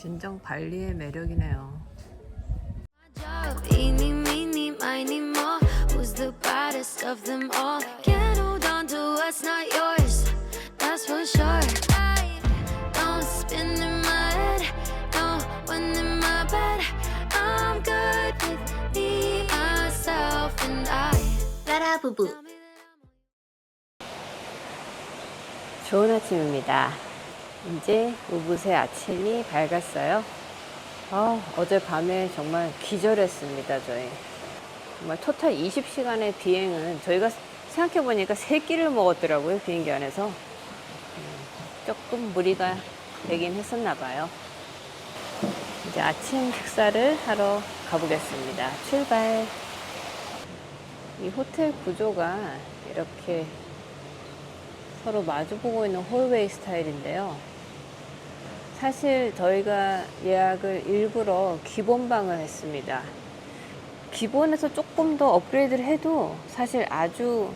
진정 발리의 매력이네요. 따라부부. 좋은 아침입니다. 이제 우붓의 아침이 밝았어요. 아, 어젯밤에 정말 기절했습니다, 저희. 정말 토탈 20시간의 비행은 저희가 생각해보니까 세끼를 먹었더라고요, 비행기 안에서. 음, 조금 무리가 되긴 했었나 봐요. 이제 아침 식사를 하러 가보겠습니다. 출발! 이 호텔 구조가 이렇게 서로 마주보고 있는 홀웨이 스타일인데요. 사실 저희가 예약을 일부러 기본방을 했습니다. 기본에서 조금 더 업그레이드를 해도 사실 아주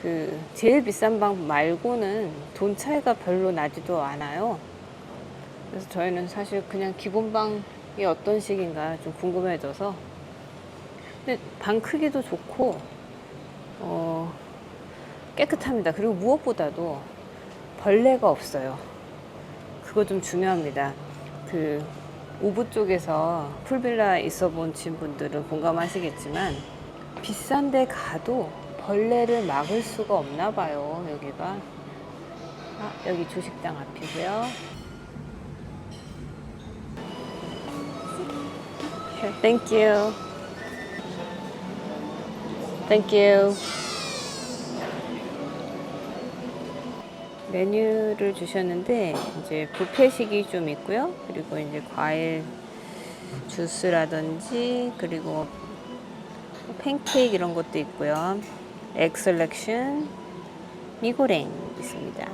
그 제일 비싼 방 말고는 돈 차이가 별로 나지도 않아요. 그래서 저희는 사실 그냥 기본방이 어떤 식인가 좀 궁금해져서 근데 방 크기도 좋고 어, 깨끗합니다. 그리고 무엇보다도 벌레가 없어요. 그거 좀 중요합니다. 그 우부 쪽에서 풀빌라 있어 보신 분들은 공감하시겠지만 비싼 데 가도 벌레를 막을 수가 없나 봐요. 여기가. 아, 여기 조식당 앞이고요. Thank you. 메뉴를 주셨는데 이제 뷔페식이 좀 있고요. 그리고 이제 과일 주스라든지 그리고 팬케이크 이런 것도 있고요. selection 미고랭 있습니다.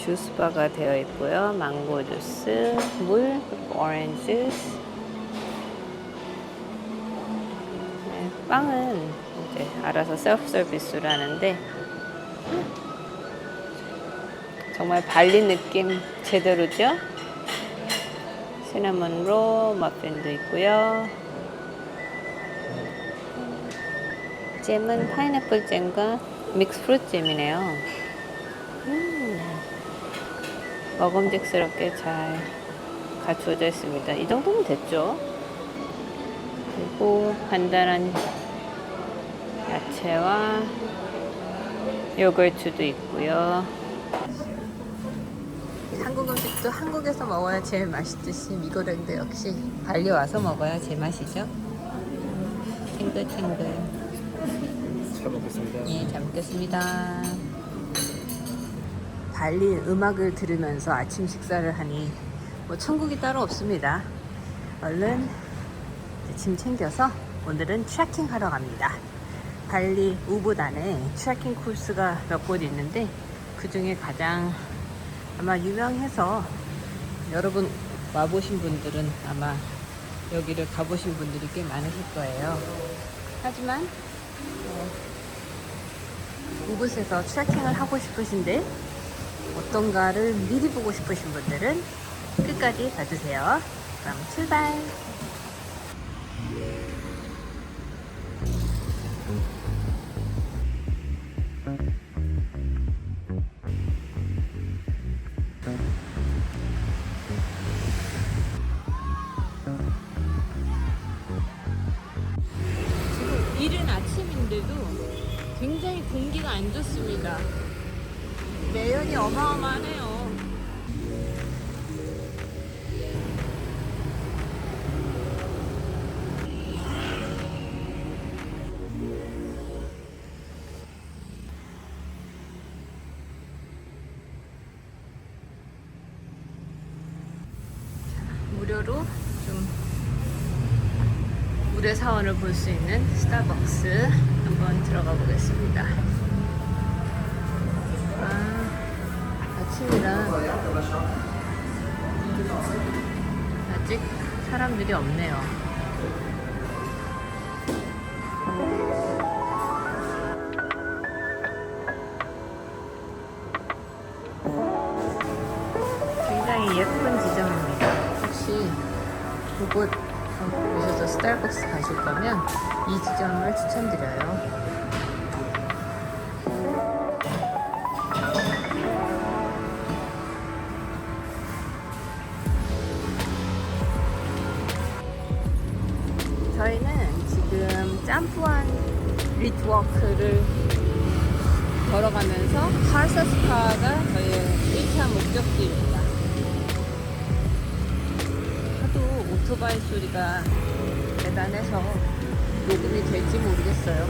주스바가 되어 있고요. 망고 주스, 물, 오렌지 주스. 네, 빵은 이제 알아서 셀프 서비스로 하는데 정말 발리 느낌 제대로죠? 시나몬 롤 머핀도 있고요. 잼은 파인애플 잼과 믹스 프루트 잼이네요. 음, 먹음직스럽게 잘 갖추어져 있습니다. 이 정도면 됐죠? 그리고 간단한 야채와 요거트도 있고요. 한국 음식도 한국에서 먹어야 제일 맛있듯이 미고랭도 역시 발리 와서 먹어야 제맛이죠. 탱글탱글. 잘 먹겠습니다. 예, 잘 먹겠습니다. 발리 음악을 들으면서 아침 식사를 하니 뭐 천국이 따로 없습니다. 얼른 짐 챙겨서 오늘은 트레킹 하러 갑니다. 발리 우붓 안에 트레킹 코스가 몇 곳 있는데 그 중에 가장 아마 유명해서 여러분 와보신 분들은 아마 여기를 가보신 분들이 꽤 많으실 거예요. 하지만 어, 우붓에서 트레킹을 하고 싶으신데 어떤가를 미리 보고 싶으신 분들은 끝까지 봐주세요. 그럼 출발! 무료로 좀 물의 사원을 볼 수 있는 스타벅스 한번 들어가 보겠습니다. 아, 아침이라 아직 사람들이 없네요. 가실 거면 이 지점을 추천드려요. 저희는 지금 짬뿌한 리트워크를 걸어가면서 칼사 스파가 저희의 1차 목적지입니다. 하도 오토바이 소리가 대단해서 녹음이 될지 모르겠어요.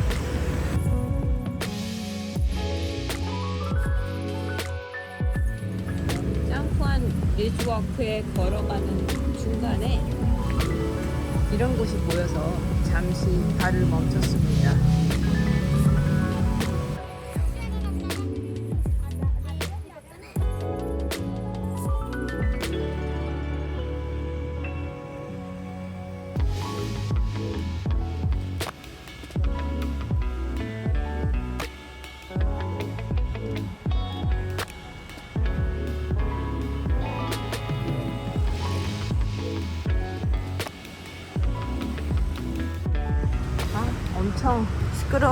짬뿌한 리트워크에 걸어가는 중간에 이런 곳이 보여서 잠시 발을 멈췄습니다.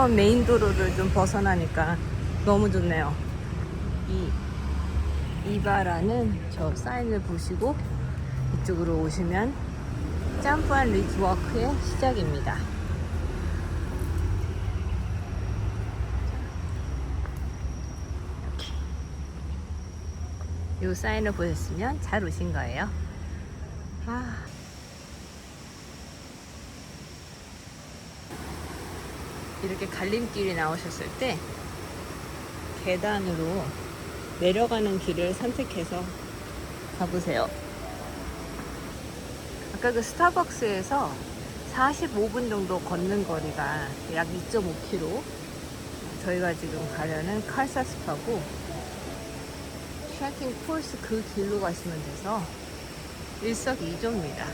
시끄러운 메인 도로를 좀 벗어나니까 너무 좋네요. 이 이바라는 저 사인을 보시고 이쪽으로 오시면 짬프한 리즈워크의 시작입니다. 이 사인을 보셨으면 잘 오신 거예요. 아. 이렇게 갈림길이 나오셨을 때 계단으로 내려가는 길을 선택해서 가보세요. 아까 그 스타벅스에서 45분 정도 걷는 거리가 약 2.5km. 저희가 지금 가려는 칼사스파고 트래킹 폴스 그 길로 가시면 돼서 일석이조입니다.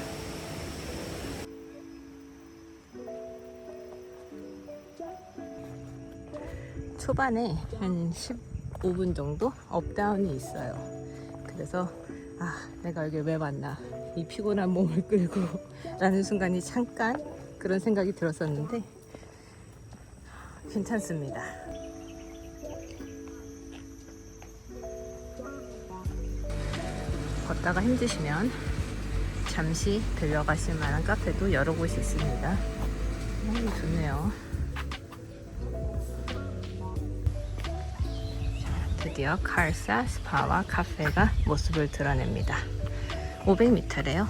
초반에 한 15분 정도 업다운이 있어요. 그래서 아 내가 여기 왜 왔나 이 피곤한 몸을 끌고 라는 순간이 잠깐 그런 생각이 들었었는데 괜찮습니다. 걷다가 힘드시면 잠시 들려가실 만한 카페도 여러 곳이 있습니다. 너무 좋네요. 드디어 칼사 스파와 카페가 모습을 드러냅니다. 500m래요.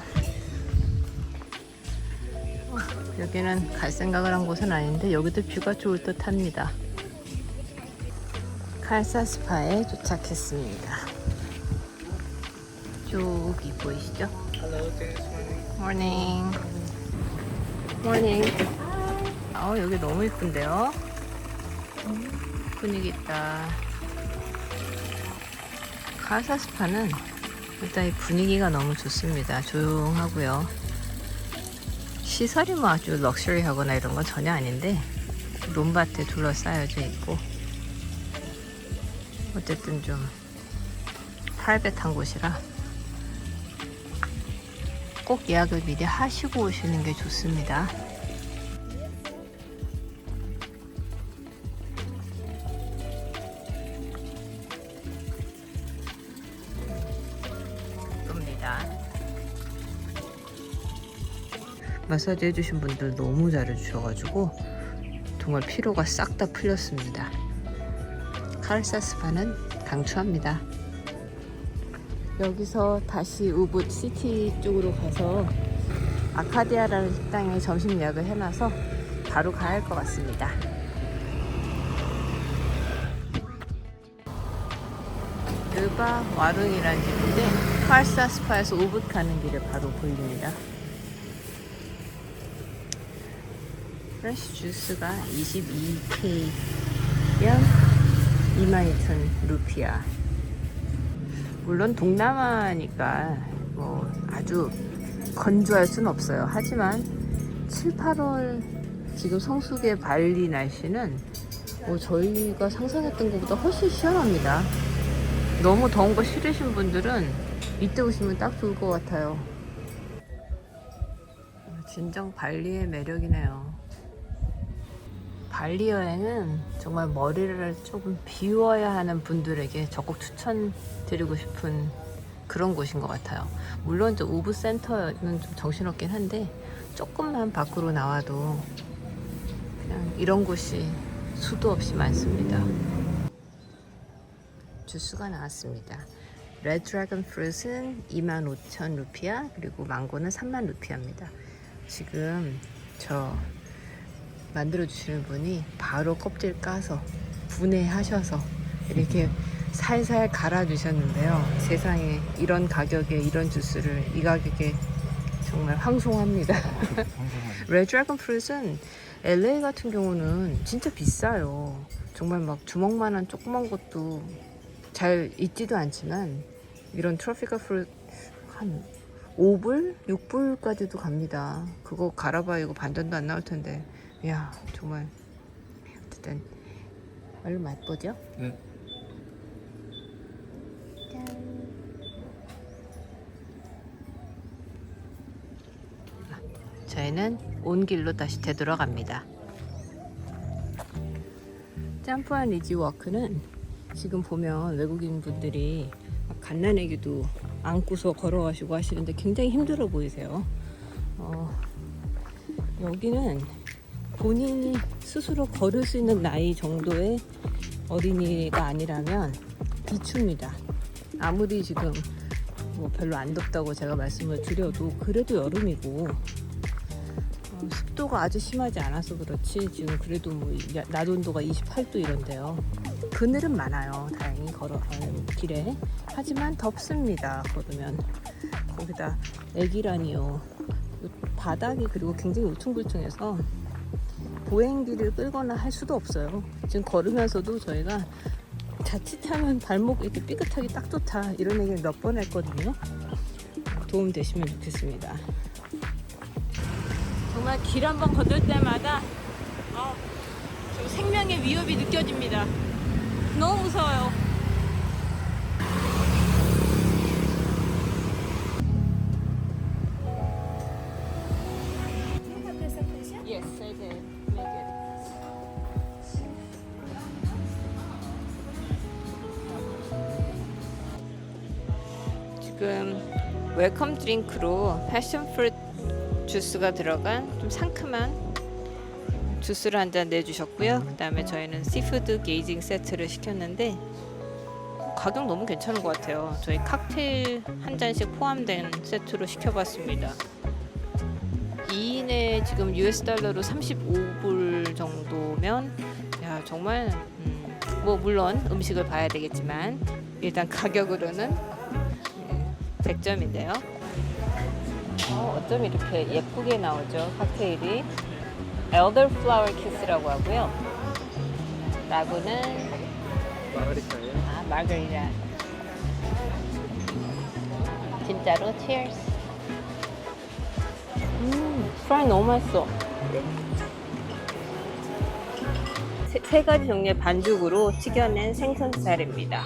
여기는 갈 생각을 한 곳은 아닌데 여기도 뷰가 좋을 듯 합니다. 칼사 스파에 도착했습니다. 저기 보이시죠? Morning. morning. 어, 여기 너무 이쁜데요? 분위기 있다. 카사 스파는 일단 이 분위기가 너무 좋습니다. 조용하고요. 시설이 뭐 아주 럭셔리하거나 이런 건 전혀 아닌데 논밭에 둘러싸여져 있고 어쨌든 좀 탈배탄 곳이라 꼭 예약을 미리 하시고 오시는 게 좋습니다. 마사지 해주신 분들 너무 잘해주셔가지고 정말 피로가 싹 다 풀렸습니다. 카르사 스파는 강추합니다. 여기서 다시 우붓 시티 쪽으로 가서 아카디아라는 식당에 점심 예약을 해놔서 바로 가야 할 것 같습니다. 르바 와룬이라는 집인데 칼사 스파에서 우붓 가는 길에 바로 보입니다. 프레시 주스가 22K면 22,000 루피아. 물론 동남아니까 뭐 아주 건조할 순 없어요. 하지만 7, 8월 지금 성수기의 발리 날씨는 뭐 저희가 상상했던 것보다 훨씬 시원합니다. 너무 더운 거 싫으신 분들은 이때 오시면 딱 좋을 것 같아요. 진정 발리의 매력이네요. 발리 여행은 정말 머리를 조금 비워야 하는 분들에게 적극 추천드리고 싶은 그런 곳인 것 같아요. 물론 저 우브 센터는 좀 정신없긴 한데 조금만 밖으로 나와도 그냥 이런 곳이 수도 없이 많습니다. 주스가 나왔습니다. 레드 드래곤 프루트는 25,000 루피아 그리고 망고는 3만 루피아입니다. 지금 저 만들어 주시는 분이 바로 껍질 까서 분해하셔서 이렇게 살살 갈아 주셨는데요. 세상에 이런 가격에 이런 주스를 이 가격에 정말 황송합니다. 레드 드래곤 프루트는 LA 같은 경우는 진짜 비싸요. 정말 막 주먹만한 조그만 것도 잘 있지도 않지만 이런 트로피컬 프루트 한 5불? 6불까지도 갑니다. 그거 갈아봐 이거 반전도 안 나올 텐데. 이야, 정말. 어쨌든, 얼른 맛보죠? 네. 짠. 아, 저희는 온 길로 다시 되돌아갑니다. 점프한 리지워크는 지금 보면 외국인 분들이 막 갓난애기도 안고서 걸어가시고 하시는데 굉장히 힘들어 보이세요. 어, 여기는 본인이 스스로 걸을 수 있는 나이 정도의 어린이가 아니라면 비춥니다. 아무리 지금 뭐 별로 안 덥다고 제가 말씀을 드려도 그래도 여름이고 어, 습도가 아주 심하지 않아서 그렇지 지금 그래도 뭐 야- 낮 온도가 28도 이런데요. 그늘은 많아요. 다행히 걸어가는 길에. 하지만 덥습니다. 걸으면 거기다 애기라니요. 바닥이 그리고 굉장히 울퉁불퉁해서 보행기를 끌거나 할 수도 없어요. 지금 걸으면서도 저희가 자칫하면 발목 이렇게 삐끗하기 딱 좋다 이런 얘기를 몇 번 했거든요. 도움 되시면 좋겠습니다. 정말 길 한번 건널 때마다 어, 좀 생명의 위협이 느껴집니다. 너무 무서워요. 드링크로 패션 프루트 주스가 들어간 좀 상큼한 주스를 한 잔 내주셨고요. 그 다음에 저희는 시푸드 게이징 세트를 시켰는데 가격 너무 괜찮은 것 같아요. 저희 칵테일 한 잔씩 포함된 세트로 시켜봤습니다. 2인에 지금 US 달러로 35불 정도면 야 정말 음, 뭐 물론 음식을 봐야 되겠지만 일단 가격으로는 예, 100점인데요. 어, 어쩜 이렇게 예쁘게 나오죠? 칵테일이. 엘더플라워 키스라고 하고요. 라구는 마가리타예요. 아 마그리라 진짜로? Cheers. 음 프라이 너무 맛있어. 세, 세 가지 종류의 반죽으로 튀겨낸 생선살입니다.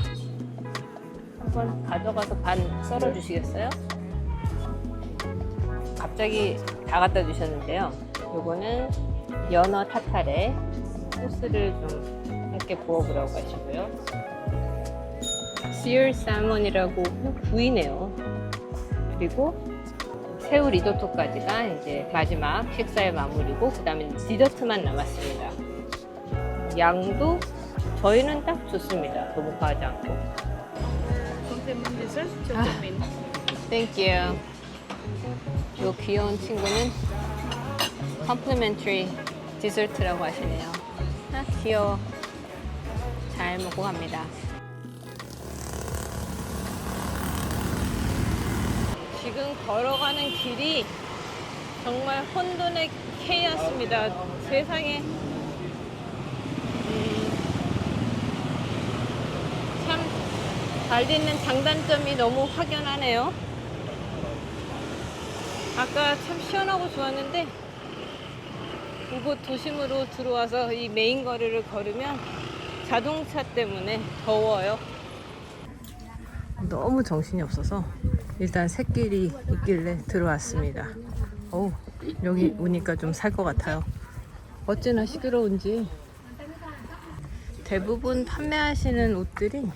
한번 가져가서 반 썰어 주시겠어요? 갑자기 다 갖다 주셨는데요 요거는 연어 타타레 소스를 좀 함께 부어보라고 하시고요 시얼 살몬이라고 구이네요. 그리고 새우 리조토까지가 이제 마지막 식사의 마무리고 그 다음에 디저트만 남았습니다. 양도 저희는 딱 좋습니다. 너무 과하지 않고. Thank you. 요 귀여운 친구는 complimentary 디저트라고 하시네요. 아, 귀여워. 잘 먹고 갑니다. 지금 걸어가는 길이 정말 혼돈의 케이였습니다. 세상에 음, 참 달리는 장단점이 너무 확연하네요. 아까 참 시원하고 좋았는데 이곳 도심으로 들어와서 이 메인 거리를 걸으면 자동차 때문에 더워요. 너무 정신이 없어서 일단 새끼리 있길래 들어왔습니다. 어우, 여기 오니까 좀 살 것 같아요. 어찌나 시끄러운지. 대부분 판매하시는 옷들이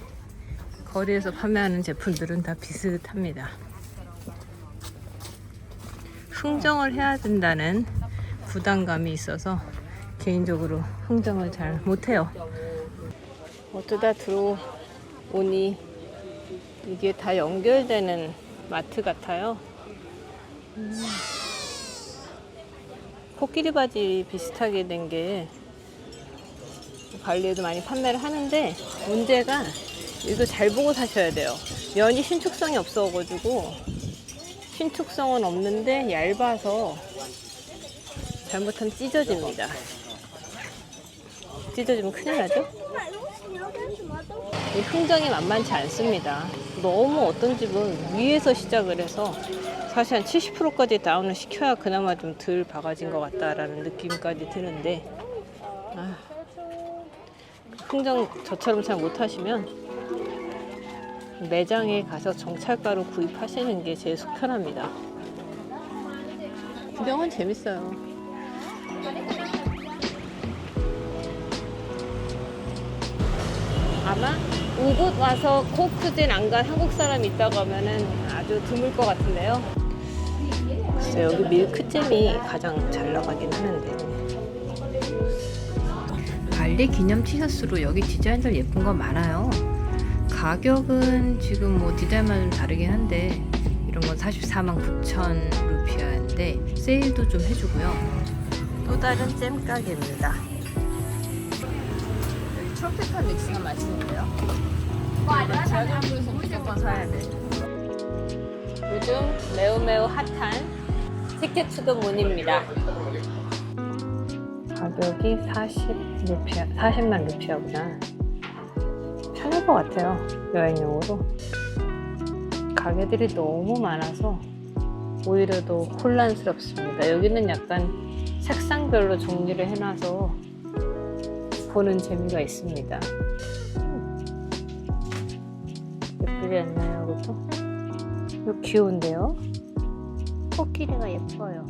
거리에서 판매하는 제품들은 다 비슷합니다. 흥정을 해야 된다는 부담감이 있어서 개인적으로 흥정을 잘 못해요. 어쩌다 들어오니 이게 다 연결되는 마트 같아요. 음. 코끼리 바지 비슷하게 된 게 관리에도 많이 판매를 하는데 문제가 이거 잘 보고 사셔야 돼요. 면이 신축성이 없어가지고 신축성은 없는데 얇아서 잘못하면 찢어집니다. 찢어지면 큰일 나죠? 이 흥정이 만만치 않습니다. 너무 어떤 집은 위에서 시작을 해서 사실 한 70%까지 다운을 시켜야 그나마 좀덜 바가진 것 같다라는 느낌까지 드는데 아, 흥정 저처럼 잘 못하시면 매장에 가서 정찰가로 구입하시는 게 제일 속편합니다. 구경은 재밌어요. 아마 이곳 와서 코크진 안간 한국 사람 있다고 하면은 아주 드물 것 같은데요. 글쎄 여기 밀크잼이 가장 잘 나가긴 하는데. 발리 기념 티셔츠로 여기 디자인들 예쁜 거 많아요. 가격은 지금 뭐 디자인마다 좀 다르긴 한데 이런 건 44만 9천 루피아인데 세일도 좀 해주고요. 또 다른 잼 가게입니다. 여기 트로피컬 믹스가 맛있는데요. 무조건 사야 돼. 요즘 매우 매우 핫한 티켓 투더 문입니다. 가격이 40 루피아, 40만 루피아구나. 것 같아요. 여행용으로. 가게들이 너무 많아서 오히려 더 혼란스럽습니다. 여기는 약간 색상별로 정리를 해놔서 보는 재미가 있습니다. 예쁘지 않나요, 이것도? 이거 귀여운데요? 코끼리가 예뻐요.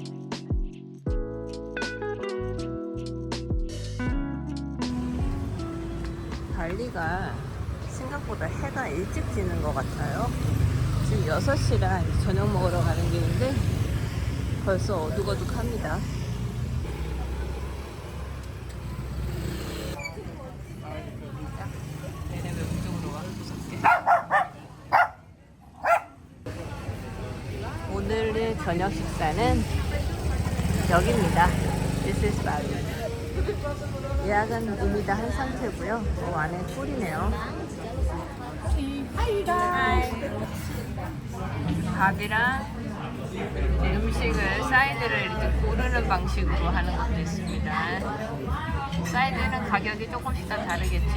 발리가 생각보다 해가 일찍 지는 것 같아요. 지금 6시라 저녁 먹으러 가는 길인데 벌써 어둑어둑합니다. 오늘의 저녁 식사는 여기입니다. This is Bali. 예약은 이미 다 한 상태고요. 어, 안에 꿀이네요. 밥이랑 음식을 사이드를 이렇게 고르는 방식으로 하는 것도 있습니다. 사이드는 가격이 조금씩 다 다르겠죠.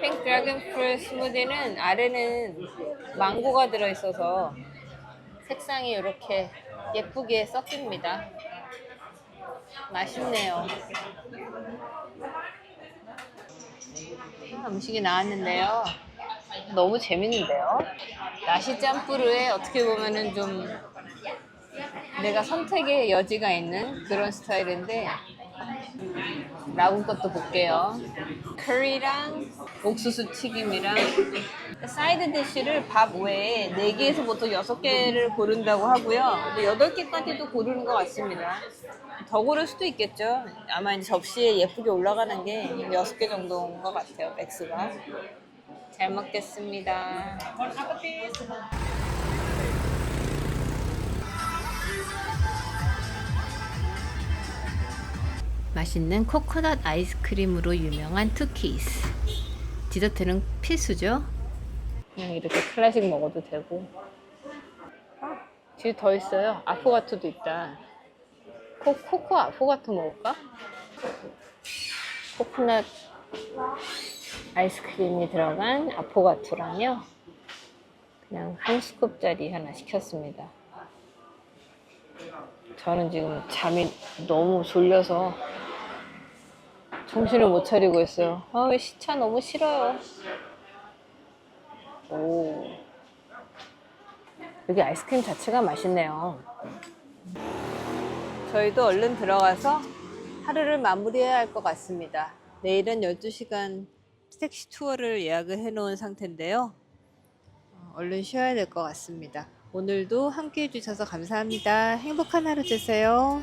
핑크 드래곤 프루 스무디는 아래는 망고가 들어있어서 색상이 이렇게 예쁘게 섞입니다. 맛있네요. 아, 음식이 나왔는데요. 너무 재밌는데요. 나시 짬뿌르에 어떻게 보면은 좀 내가 선택의 여지가 있는 그런 스타일인데 라군 것도 볼게요. 커리랑 옥수수 튀김이랑 사이드 디쉬를 밥 외에 4개에서 보통 6개를 고른다고 하고요. 근데 8개까지도 고르는 것 같습니다. 더 고를 수도 있겠죠. 아마 이제 접시에 예쁘게 올라가는 게 6개 정도인 것 같아요, 맥스가. 잘 먹겠습니다. 맛있는 코코넛 아이스크림으로 유명한 투키스. 디저트는 필수죠. 그냥 이렇게 클래식 먹어도 되고. 아, 뒤에 더 있어요. 아포가토도 있다. 코, 코코 아포가토 먹을까? 코코넛 아이스크림이 들어간 아포가토랑요. 그냥 한 스쿱짜리 하나 시켰습니다. 저는 지금 잠이 너무 졸려서 정신을 못 차리고 있어요. 아, 왜 시차 너무 싫어요. 오. 여기 아이스크림 자체가 맛있네요. 저희도 얼른 들어가서 하루를 마무리해야 할 것 같습니다. 내일은 12시간 택시 투어를 예약을 해놓은 상태인데요. 어, 얼른 쉬어야 될 것 같습니다. 오늘도 함께 해주셔서 감사합니다. 행복한 하루 되세요.